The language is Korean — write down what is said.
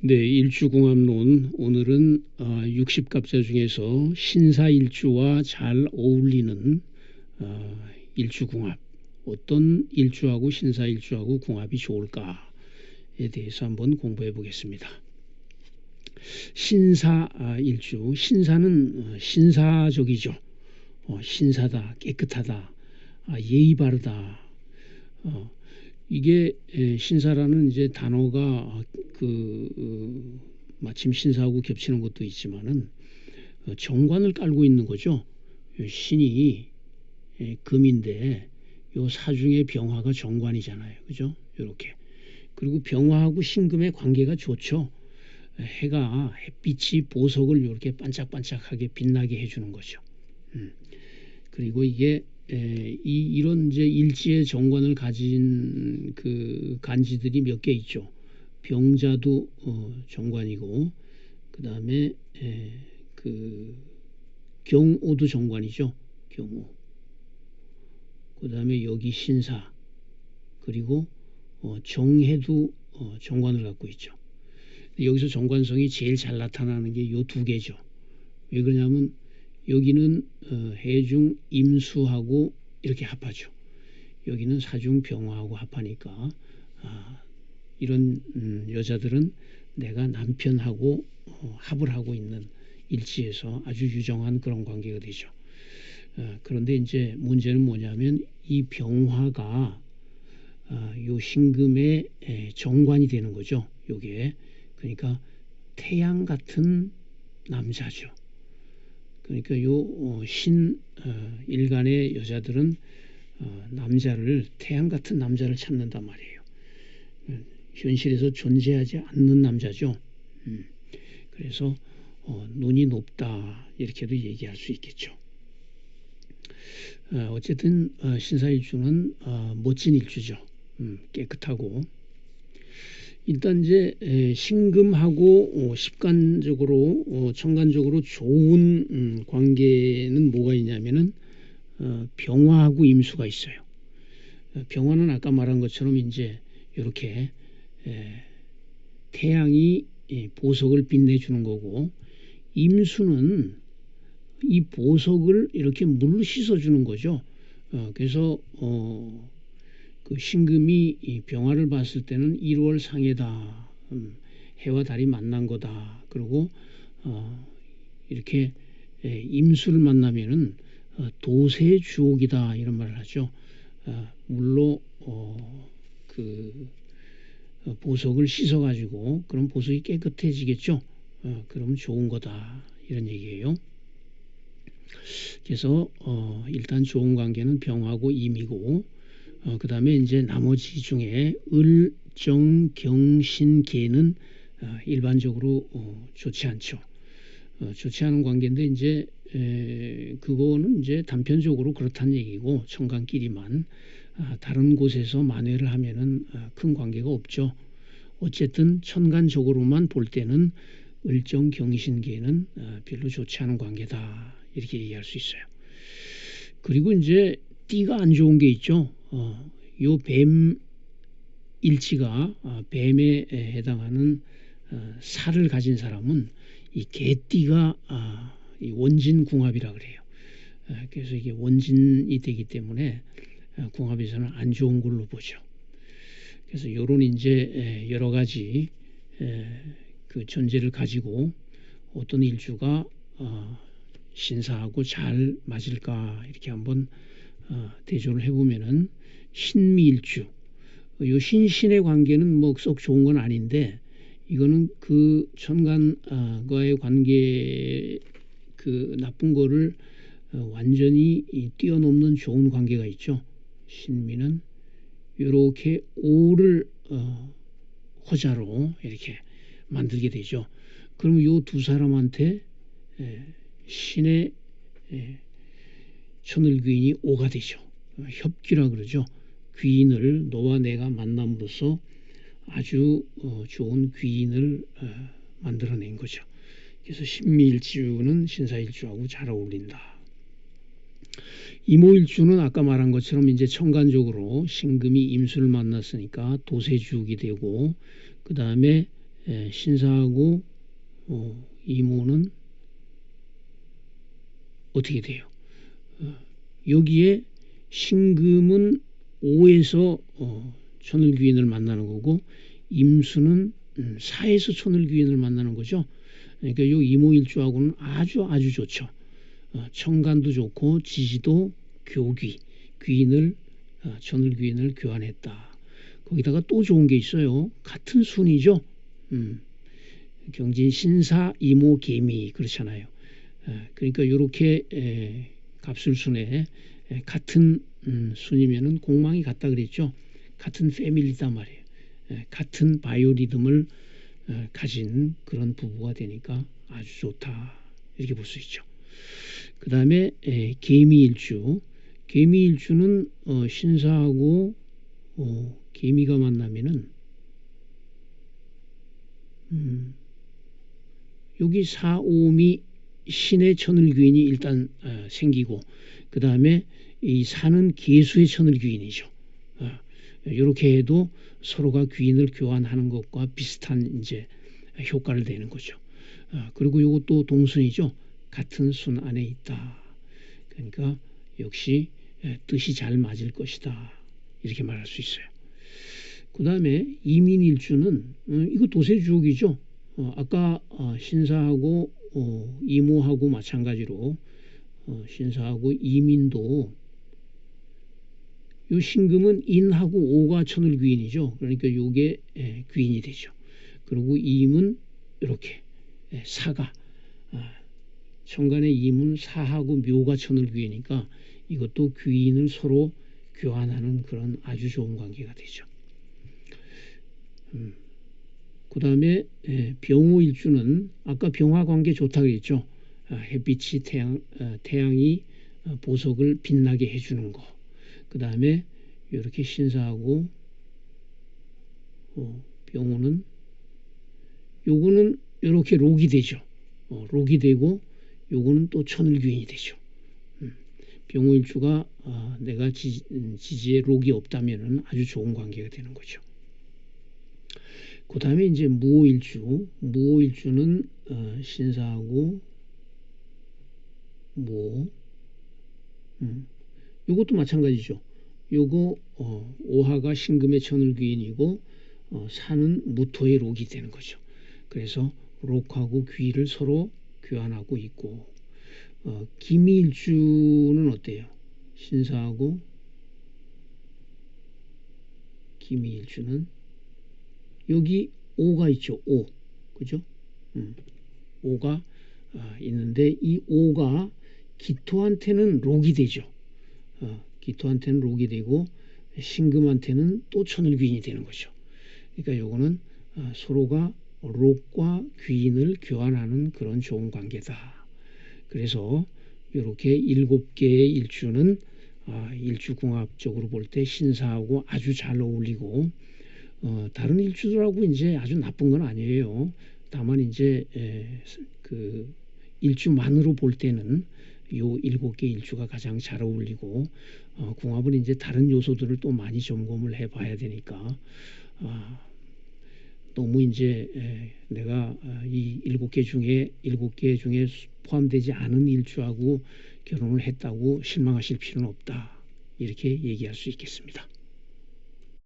네, 일주궁합론. 오늘은 어, 60갑자 중에서 신사일주와 잘 어울리는 어, 일주궁합. 어떤 일주하고 신사일주하고 궁합이 좋을까에 대해서 한번 공부해 보겠습니다. 신사일주. 신사는 어, 신사적이죠. 어, 신사다 깨끗하다. 아, 예의 바르다. 어, 이게 신사라는 이제 단어가 그 어, 마침 신사하고 겹치는 것도 있지만은 어, 정관을 깔고 있는 거죠. 신이 금인데 요 사중의 병화가 정관이잖아요. 그죠? 이렇게. 그리고 병화하고 신금의 관계가 좋죠. 해가 햇빛이 보석을 이렇게 반짝반짝하게 빛나게 해주는 거죠. 음. 그리고 이게 에, 이, 이런 이제 일지의 정관을 가진 그 간지들이 몇 개 있죠. 병자도 어, 정관이고 그 다음에 그 경오도 정관이죠. 경오. 그 다음에 여기 신사 그리고 어, 정해도 어, 정관을 갖고 있죠. 여기서 정관성이 제일 잘 나타나는 게 요 두 개죠. 왜 그러냐면 여기는 어, 해중 임수하고 이렇게 합하죠. 여기는 사중 병화하고 합하니까 아, 이런 음, 여자들은 내가 남편하고 어, 합을 하고 있는 일치에서 아주 유정한 그런 관계가 되죠. 어, 그런데 이제 문제는 뭐냐면 이 병화가 어, 요 신금의 에, 정관이 되는 거죠. 요게 그러니까 태양 같은 남자죠. 그러니까 요신 어, 어, 일간의 여자들은 어, 남자를 태양 같은 남자를 찾는단 말이에요. 음, 현실에서 존재하지 않는 남자죠. 음, 그래서 어, 눈이 높다 이렇게도 얘기할 수 있겠죠. 어, 어쨌든 어, 신사일주는 어, 멋진 일주죠. 음, 깨끗하고 일단 이제 신금하고 어, 십간적으로 어, 천간적으로 좋은 음, 관계는 뭐가 있냐면은 어, 병화하고 임수가 있어요. 병화는 아까 말한 것처럼 이제 이렇게 태양이 보석을 빛내주는 거고 임수는 이 보석을 이렇게 물로 씻어주는 거죠. 그래서 그 신금이 이 병화를 봤을 때는 1월 상해다. 음, 해와 달이 만난 거다. 그리고 어, 이렇게 예, 임수를 만나면은 어, 도세 주옥이다 이런 말을 하죠. 어, 물로 어, 그 어, 보석을 씻어 가지고 그럼 보석이 깨끗해지겠죠. 어, 그러면 좋은 거다 이런 얘기예요. 그래서 어, 일단 좋은 관계는 병하고 임이고 어, 그 다음에 이제 나머지 중에 을, 정, 경, 신, 계는 어, 일반적으로 어, 좋지 않죠. 어, 좋지 않은 관계인데 이제 에, 그거는 이제 단편적으로 그렇다는 얘기고 청간끼리만 아, 다른 곳에서 만회를 하면은 아, 큰 관계가 없죠. 어쨌든 천간적으로만 볼 때는 을정 경신계는 아, 별로 좋지 않은 관계다 이렇게 얘기할 수 있어요. 그리고 이제 띠가 안 좋은 게 있죠. 어, 요뱀 일치가 어, 뱀에 해당하는 어, 살을 가진 사람은 이 개띠가 아, 이 원진 궁합이라 그래요. 어, 그래서 이게 원진이 되기 때문에 어, 궁합에서는 안 좋은 걸로 보죠. 그래서 요런 이제 여러 가지 그 존재를 가지고 어떤 일주가 어, 신사하고 잘 맞을까 이렇게 한번 어, 대조를 해보면은 신미일주 요 신신의 관계는 뭐 썩 좋은 건 아닌데 이거는 그 천간과의 관계 그 나쁜 거를 어, 완전히 뛰어넘는 좋은 관계가 있죠. 신미는 이렇게 오를 어, 호자로 이렇게 만들게 되죠. 그러면 요두 사람한테 에, 신의 에, 천을귀인이 오가 되죠. 협기라 그러죠. 귀인을 너와 내가 만남으로써 아주 어, 좋은 귀인을 어, 만들어낸 거죠. 그래서 신미일주는 신사일주하고 잘 어울린다. 이모일주는 아까 말한 것처럼 이제 천간적으로 신금이 임수를 만났으니까 도세주옥이 되고 그 다음에 에, 신사하고 어, 이모는 어떻게 돼요? 어, 여기에 신금은 5에서 어, 천을귀인을 만나는 거고 임수는 음, 4에서 천을귀인을 만나는 거죠. 그러니까 이 이모일주하고는 아주 아주 좋죠. 어, 청간도 좋고 지지도 교귀 귀인을 어, 천을귀인을 교환했다. 거기다가 또 좋은 게 있어요. 같은 순이죠. 음, 경진 신사 이모 개미 그렇잖아요. 에, 그러니까 이렇게 갑술순에 에, 같은 음, 순이면은 공망이 같다 그랬죠. 같은 패밀리단 말이에요. 에, 같은 바이오 리듬을 에, 가진 그런 부부가 되니까 아주 좋다 이렇게 볼 수 있죠. 그 다음에 개미일주 개미일주는 어, 신사하고 어, 개미가 만나면은 음, 여기 사오미 신의 천을귀인이 일단 어, 생기고 그 다음에 이 사는 개수의 천을귀인이죠. 어, 이렇게 해도 서로가 귀인을 교환하는 것과 비슷한 이제 효과를 내는 거죠. 어, 그리고 이것도 동순이죠. 같은 순 안에 있다. 그러니까 역시 예, 뜻이 잘 맞을 것이다. 이렇게 말할 수 있어요. 그 다음에 이민일주는 어, 이거 도세주옥이죠. 어, 아까 어, 신사하고 어, 이모하고 마찬가지로 어, 신사하고 이민도 요 신금은 인하고 오가 천을 귀인이죠. 그러니까 요게 예, 귀인이 되죠. 그리고 임은 이렇게 예, 사가 아, 천간의 임은 사하고 묘가 천을 귀이니까 이것도 귀인을 서로 교환하는 그런 아주 좋은 관계가 되죠. 음. 그 다음에 예, 병호일주는 아까 병화 관계 좋다 그랬죠. 아, 햇빛이 태양, 아, 태양이 어, 보석을 빛나게 해주는 거. 그 다음에 이렇게 신사하고 어, 병호는 요거는 이렇게 록이 되죠. 어, 록이 되고 요거는 또 천을귀인이 되죠. 음, 병호일주가 아, 내가 지, 음, 지지에 록이 없다면 아주 좋은 관계가 되는 거죠. 그 다음에 이제 무오일주, 무오일주는 어, 신사하고 무, 음, 요것도 마찬가지죠. 요거 어, 오하가 신금의 천을귀인이고 어, 사는 무토의 록이 되는 거죠. 그래서 록하고 귀를 서로 교환하고 있고 어, 기미일주는 어때요? 신사하고 기미일주는 여기 오가 있죠. 오. 그죠? 음. 오가 아, 있는데 이 오가 기토한테는 록이 되죠. 어, 기토한테는 록이 되고 신금한테는 또 천을귀인이 되는 거죠. 그러니까 요거는 어, 서로가 록과 귀인을 교환하는 그런 좋은 관계다. 그래서 이렇게 일곱 개의 일주는 아, 일주궁합적으로 볼 때 신사하고 아주 잘 어울리고 어, 다른 일주들하고 이제 아주 나쁜 건 아니에요. 다만 이제 에, 그 일주만으로 볼 때는 요 일곱 개 일주가 가장 잘 어울리고 어, 궁합은 이제 다른 요소들을 또 많이 점검을 해봐야 되니까 아, 너무 이제 에, 내가 아, 이 일곱 개 중에 일곱 개 중에 포함되지 않은 일주하고 결혼을 했다고 실망하실 필요는 없다 이렇게 얘기할 수 있겠습니다.